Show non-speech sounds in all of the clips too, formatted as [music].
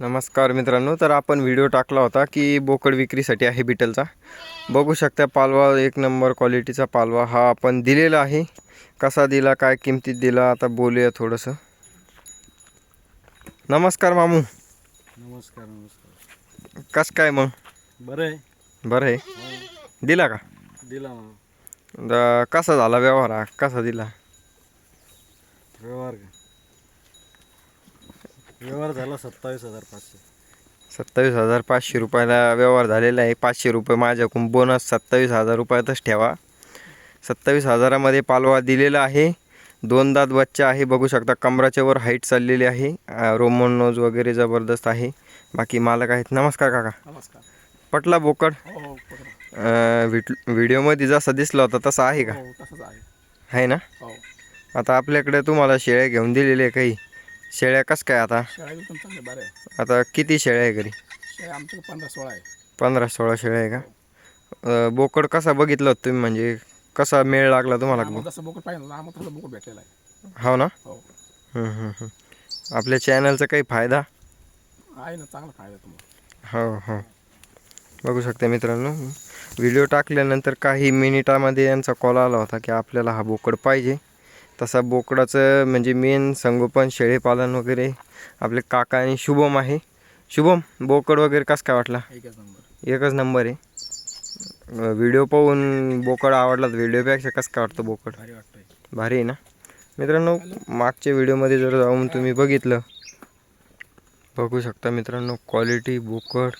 नमस्कार मित्रांनो तर आपण व्हिडिओ टाकला होता की बोकड विक्रीसाठी आहे बिटलचा. बघू शकता पालवा एक नंबर क्वालिटीचा पालवा हा आपण दिलेला आहे. कसा दिला काय किमतीत दिला आता बोलूया थोडंसं. नमस्कार मामू. नमस्कार नमस्कार. कस काय मग? बरं आहे. बरं आहे. दिला का? दिला मग कसा झाला व्यवहार? हा कसा दिला? व्यवहार का? व्यवहार झाला सत्तावीस हजार पाचशे. सत्तावीस हजार पाचशे रुपयाला व्यवहार झालेला आहे. पाचशे रुपये माझ्याकडून बोनस सत्तावीस हजार रुपयातच ठेवा. सत्तावीस हजारामध्ये पालवा दिलेला आहे. दोन दात बच्चा आहे. बघू शकता कमराच्या वर हाईट चाललेली आहे. रोमन नोज वगैरे जबरदस्त आहे. बाकी मालक आहेत. नमस्कार काका. नमस्कार. पटला बोकड. हो अं, व्हिट व्हिडिओमध्ये जसा दिसला होता तसा आहे का? हो तसंच आहे. आहे ना? हो. आता आपल्याकडे तुम्हाला शेळ्या घेऊन दिलेल्या आहे काही. शेळ्या कस काय आता? पण बरं. आहे आता किती शेळ्या आहे घरी? आमच्याकडे पंधरा सोळा आहे. पंधरा सोळा शेळ्या आहे का? अं, बोकड कसा बघितलं होतं तुम्ही? म्हणजे कसा मेळ लागला तुम्हाला आम्हाला जसं बोकड पाहिजे ना आम्हाला तसं बोकड भेटलेला आहे. हो ना? हो. हम्म, हम्म, हम्म. आपल्या चॅनलचा काही फायदा? आहे ना चांगला फायदा तुम्हाला. हो हो. बघू शकता मित्रांनो. व्हिडिओ टाकल्यानंतर काही मिनिटामध्ये यांचा कॉल आला होता की आपल्याला हा बोकड पाहिजे. तसा बोकडाचं म्हणजे मेन संगोपन शेळीपालन वगैरे आपले काका आणि शुभम आहे. शुभम बोकड वगैरे कसं काय वाटला? एकच नंबर. एकच नंबर आहे. व्हिडिओ पाहून बोकड आवडला व्हिडिओपेक्षा कसं काय वाटतं बोकड? भारी भारी आहे ना? मित्रांनो मागच्या व्हिडिओमध्ये जर जाऊन तुम्ही बघितलं बघू शकता मित्रांनो क्वालिटी बोकड.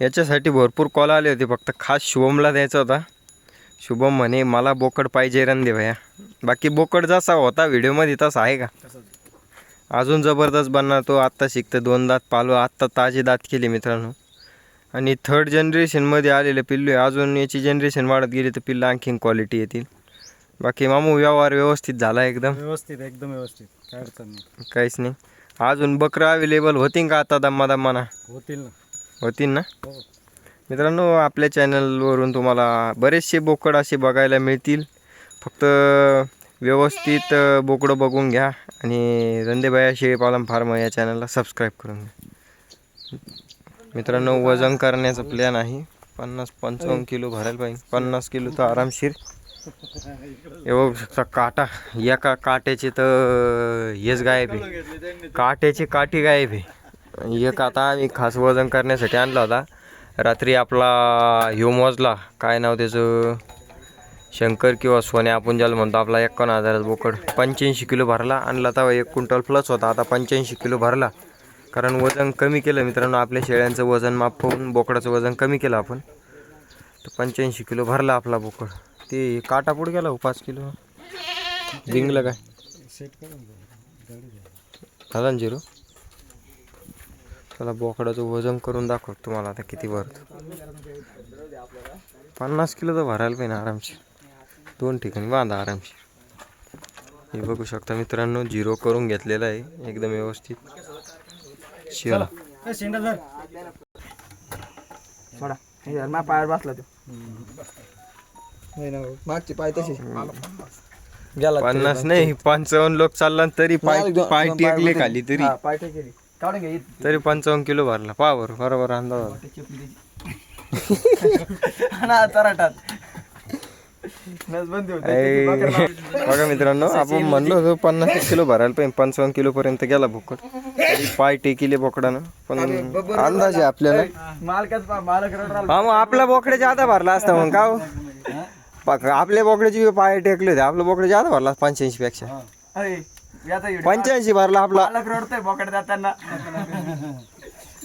याच्यासाठी भरपूर कॉल आले होते. फक्त खास शुभमला द्यायचा होता. शुभम म्हणे मला बोकड पाहिजे रणदे भया. बाकी बोकड जसा होता व्हिडिओमध्ये तसा आहे का? अजून जबरदस्त बनणार तो आत्ता शिकतं दोन दात पालव आत्ता ताजे दात केले मित्रांनो. आणि थर्ड जनरेशनमध्ये आलेलं पिल्लू आहे अजून याची जनरेशन वाढत गेली तर पिल्लं आणखीन क्वालिटी येतील. बाकी मामू व्यवहार व्यवस्थित झाला एकदम? व्यवस्थित एकदम व्यवस्थित. काय अडचण नाही. काहीच नाही. अजून बकरं अवेलेबल होतील का आता दम्मा दम्माना? होतील ना. होतील ना? हो. मित्रांनो आपल्या चॅनलवरून तुम्हाला बरेचसे बोकड असे बघायला मिळतील. फक्त व्यवस्थित बोकडं बघून घ्या आणि रंदेबाया शेळीपालन फार्म या चॅनलला सबस्क्राईब करून घ्या. मित्रांनो वजन करण्याचा प्लॅन आहे. पन्नास पंचावन्न किलो भरायला पाहिजे. पन्नास किलो तर आरामशीर. एवढा काटा एका काट्याचे तर हेच गायब आहे. काट्याची काठी गायब आहे. एक आता आम्ही खास वजन करण्यासाठी आणला होता. रात्री आपला ह्यो मोजला. काय नाव त्याचं? शंकर किंवा सोन्या आपण ज्याला म्हणतो आपला एकावन्न हजाराचा बोकड. पंच्याऐंशी किलो भरला आणला तेव्हा एक क्विंटल प्लस होता. आता पंच्याऐंशी किलो भरला. कारण वजन कमी केलं मित्रांनो. आपल्या शेळ्यांचं वजन माप पाहून बोकडाचं वजन कमी केलं आपण. तर पंच्याऐंशी किलो भरला आपला बोकड. ते काटा पुढे गेला हो पाच किलो. जिंकलं काय? सेट करून गाडी झाला ना झिरो. त्याला बोकडाचं वजन करून दाखव तुम्हाला आता किती भरतो पन्नास किलो तर भरायला पाहिजे आरामशीर. दोन ठिकाणी बांधा आरामशीर. हे बघू शकता मित्रांनो झिरो करून घेतलेला आहे. एकदम व्यवस्थित. शिवाला सोडा. हे पायावर बसला तो. मागचे पाय तसे. गेला पन्नास नाही पंचावन्न लोक चालला आणि तरी पाय पाय टेकले. खाली तरी. हा, पाय टेकले. काढून इथं. तरी पंचावन्न किलो भरला पहा बरं बरोबर अंदाज आला. ते चपली त्याची. ना तराटात नसबंदी होते. ऐ, त्याची बकर लावली. बघा मित्रांनो आपण म्हणलो होतो पन्नास एक किलो भरायला पाहिजे पंचावन्न किलो पर्यंत गेला बोकड तरी पाय टेकिले बोकडानं पण अंदाज आहे आपल्याला मालकाच मालक. हा मग आपल्या बोकड्याच्या आधा भरला असता मग का हो? बघ, आपल्या बोकड्याची पाय टेकले होते आपल्या बोकड्याच्या आधा भरला पंच्याऐंशी पेक्षा अरे, याचा व्हिडिओ. पंच्याऐंशी भरला आपला. मालक रडतोय बोकड जाताना.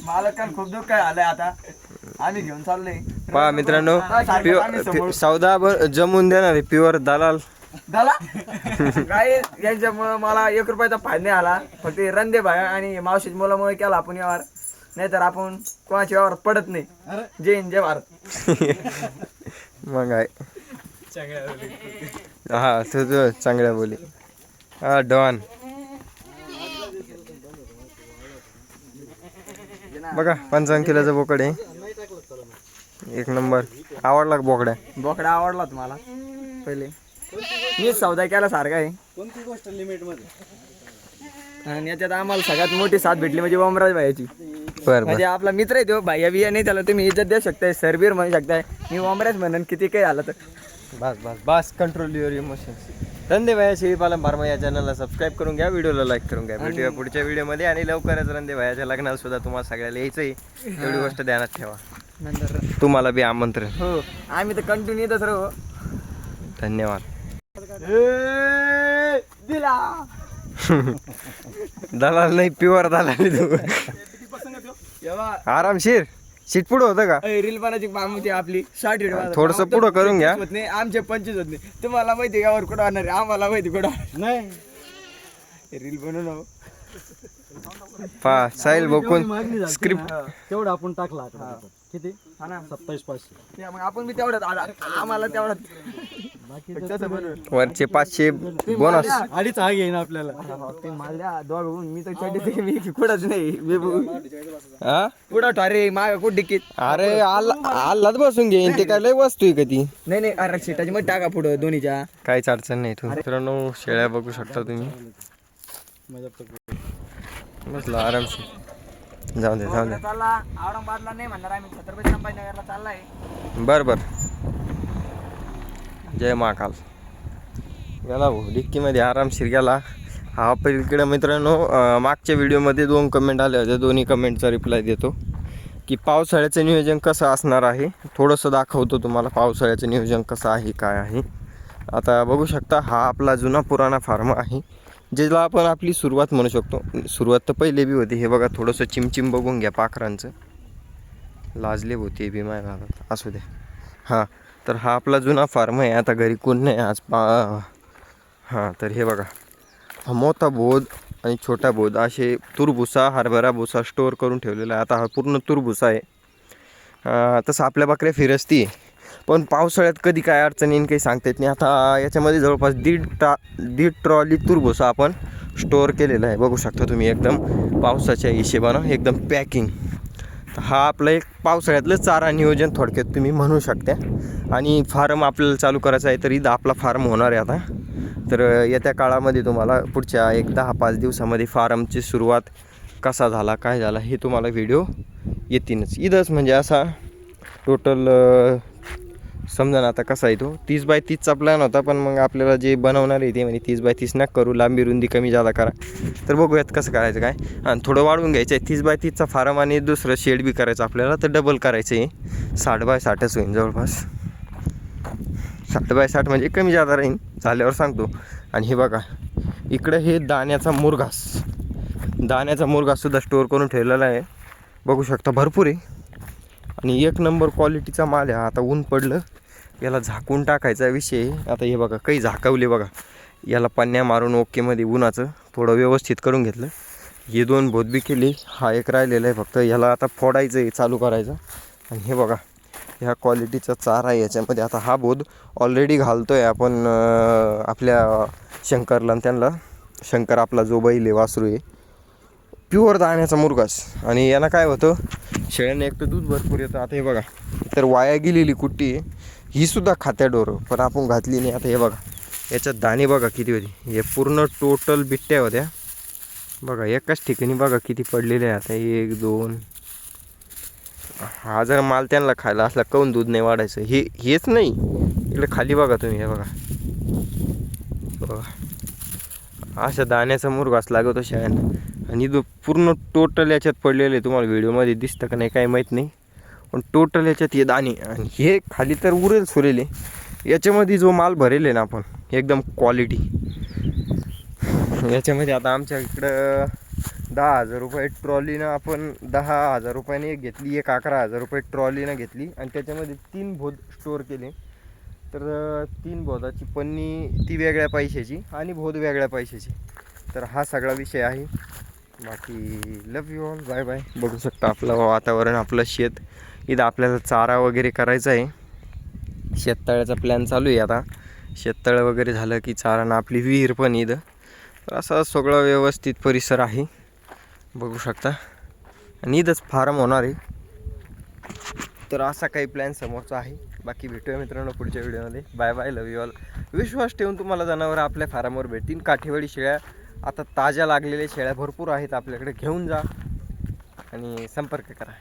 मालकाला खूप दुःख काय आलंय आता. आम्ही घेऊन चाललोय. पहा मित्रांनो प्युअर. सौदा बर- जमून देणार आहे प्युअर दलाल. झाला [laughs] काय यांच्यामुळं मला एक रुपयाचा फायदा नाही आला. फक्त हे रंदे भाई आणि मावशीच्या मुलामुळे केला आपण व्यवहार. नाहीतर आपण कोणाच्या व्यवहारात पडत नाही. जय हिंद जय भारत. [laughs] मग आहे. हा तो तो चांगल्या बोली. हा डॉन. बघा पंचावन्न किलोचा बोकड आहे. एक नंबर. आवडला का बोकड्या? बोकडा आवडला तुम्हाला? पहिले. मी सौदा केला सारखा आहे. कोणती गोष्ट लिमिटमध्ये आणि याच्यात आम्हाला सगळ्यात मोठी साथ भेटली म्हणजे ओमराज भाईची. बरं म्हणजे आपला मित्र आहे तो भाई बिया नाही त्याला तुम्ही इज्जत देऊ शकताय सरबीर म्हणू शकताय. मी ओमराज म्हणून किती काही आलं तर. बस बस बस कंट्रोल युअर इमोशन्स रंदे भाया शेळीपालन फार्मा या चॅनलला सबस्क्राईब करून घ्या व्हिडिओला लाईक करून घ्या. भेटूया पुढच्या व्हिडिओमध्ये आणि लवकरच रंदे भायाच्या लग्नाला सुद्धा तुम्हाला सगळ्याला यायचंय. एवढी गोष्ट ध्यानात ठेवा. नंतर. तुम्हाला बी आमंत्रण. हो. आम्ही तर कंटिन्यू येतच राहू. धन्यवाद. दिला. [laughs] दलाल नाही प्युअर दलाल तू. आरामशीर. सीट पुढं होतं का? रील बनायची काम होती आपली. शॉर्ट व्हिडिओ थोडंसं पुढं करून घ्या. होत नाही आमचे पंचवीस होत नाही. तुम्हाला माहिती यावर कुठं आहे? आम्हाला माहिती कुठं नाही. रील बनवून. पा साहिल बघून स्क्रिप्ट तेवढं आपण टाकला आता. किती? हा ना. सत्तावीस पाचशे. ते मग आपण बी तेवढ्यात आ- आम्हाला तेवढ्यात. बाकी. वरचे पाचशे बोनस अडीच हा घेईन आपल्याला. ते मला दोघ मी तर मी कुठंच नाही. मी हा? कुठं ठरे माग कुठं डिकीत अरे आल्लाच बसून घेईन. ते काय लय वस्तू आहे कधी नाही नाही अरे सीटाची मग टाका पुढं दोन्हीच्या. काहीच अडचण नाही तू मित्रांनो शेळ्या बघू शकता तुम्ही. बसलो आरामशीर. जाऊ दे जाऊ दे. चालला. औरंगाबादला नाही म्हणणार आम्ही. छत्रपती संभाजीनगरला चाललाय. बर बर. जय महाकाल. गेला भाऊ डिक्कीमध्ये आरामशीर गेला. हा पलीकडे मित्रांनो मागच्या व्हिडिओमध्ये दोन कमेंट आले होते. दोन्ही कमेंटचा रिप्लाय देतो. की पावसाळ्याचं नियोजन कसं असणार आहे? थोडंसं दाखवतो तुम्हाला पावसाळ्याचं नियोजन कसं आहे काय आहे. आता बघू शकता हा आपला जुना पुराणा फार्म आहे. ज्याला आपण आपली सुरुवात म्हणू शकतो. सुरुवात तर पहिले बी होती. हे बघा थोडंसं चिमचिम बघून घ्या पाखरांचं. लाजले होते बी माय असू द्या हां तर हा आपला जुना फार्म आहे. आता घरी कोण नाही आज. पा हां तर हे बघा. हा मोठा बोध आणि छोटा बोध. असे तुरभुसा हरभरा भुसा स्टोअर करून ठेवलेला आहे. आता हा पूर्ण तुरभुसा आहे. तसं आपल्या बकऱ्या फिरस्ती पण पावसाळ्यात कधी काय अडचण येईन काही सांगता येत नाही. आता याच्यामध्ये जवळपास दीड टा दीड ट्रॉली तुरभुसा आपण. स्टोअर केलेला आहे. बघू शकता तुम्ही एकदम पावसाच्या हिशेबानं एकदम पॅकिंग तर हा आपलं एक पावसाळ्यातलं चारा नियोजन थोडक्यात तुम्ही म्हणू शकता. आणि फार्म आपल्याला चालू करायचा आहे तर इथं आपला फार्म होणार आहे आता. तर येत्या काळामध्ये तुम्हाला पुढच्या एक दहा पाच दिवसामध्ये फार्मची सुरुवात कसा झाला काय झाला हे तुम्हाला व्हिडिओ येतीलच. इथंच म्हणजे असा टोटल समजा ना आता कसा आहे तो? तीस बाय तीसचा प्लॅन होता पण मग आपल्याला जे बनवणार आहे ते म्हणजे तीस बाय तीस नका करू लांबी रुंदी कमी जादा करा. तर बघूयात कसं करायचं काय. आणि थोडं वाढवून घ्यायचं आहे. तीस बाय तीसचा फार्म आणि दुसरं शेड बी करायचं आपल्याला तर डबल करायचं आहे. साठ बाय साठच होईल जवळपास. साठ बाय साठ म्हणजे कमी जादा राहील झाल्यावर सांगतो. आणि हे बघा इकडं हे दाण्याचा मुरघास. दाण्याचा मुरघाससुद्धा स्टोअर करून ठेवलेला आहे. बघू शकता भरपूर आहे. आणि एक नंबर क्वालिटीचा माल आहे. हा. आता ऊन पडलं. याला झाकून टाकायचा विषय. आता हे बघा काही झाकवले बघा. याला पन्न्या मारून ओकेमध्ये उन्हाचं थोडं व्यवस्थित करून घेतलं. हे दोन बोधबी केली. हा एक राहिलेला आहे फक्त. याला आता फोडायचं आहे चालू करायचं. आणि हे बघा ह्या क्वालिटीचा चारा आहे याच्यामध्ये. आता हा बोध ऑलरेडी घालतो आहे आपण आपल्या शंकरला आणि त्यांना. शंकर आपला जो बैल आहे वासरू आहे. प्युअर दाण्याचा मुरगास. आणि यानं काय होतं शेळ्यांना एक तर दूध भरपूर येतं. आता हे बघा तर वाया गेलेली कुट्टी आहे. ही सुद्धा खात्या डोरं पण आपण घातली नाही. आता हे बघा याच्यात दाणे बघा किती होती. हे पूर्ण टोटल बिट्ट्या होत्या. बघा एकाच ठिकाणी बघा किती पडलेले आहे. आता एक दोन. हा जर माल त्यांना खायला असला काऊन दूध नाही वाढायचं? हे हेच नाही. इकडे खाली बघा तुम्ही हे बघा. बघा. अशा दाण्याचा मुरगास लागतो शाळेनं आणि पूर्ण टोटल याच्यात पडलेले तुम्हाला व्हिडिओमध्ये दिसतं का नाही काही माहीत नाही. पण टोटल याच्यात हे दाणे आणि हे खाली तर उरेल सुरेले. याच्यामध्ये जो माल भरेल आहे ना आपण एकदम क्वालिटी याच्यामध्ये आता आमच्या इकडं दहा हजार रुपये ट्रॉलीनं आपण दहा हजार रुपयाने एक घेतली एक अकरा हजार रुपये ट्रॉलीनं घेतली आणि त्याच्यामध्ये तीन भोद स्टोअर केले. तर तीन भोदाची पन्नी ती वेगळ्या पैशाची आणि भोद वेगळ्या पैशाची. तर हा सगळा विषय आहे. बाकी love you all bye bye बघू शकता आपलं वातावरण आपलं शेत. इथं आपल्याला चारा वगैरे करायचा आहे. शेततळ्याचा प्लॅन चालू आहे आता. शेततळं वगैरे झालं की चारानं आपली विहीर पण इथं. तर असा सगळं व्यवस्थित परिसर आहे. बघू शकता. आणि इथंच फार्म होणार आहे. तर असा काही प्लॅन समोरचा आहे. बाकी भेटूया मित्रांनो पुढच्या व्हिडिओमध्ये bye bye love you all विश्वास ठेवून तुम्हाला जनावरं आपल्या फार्मवर भेटतील. काठेवाडी शेळ्या आता ताज्या लागलेल्या शेळ्या भरपूर आहेत आपल्याकडे. घेऊन जा आणि संपर्क करा.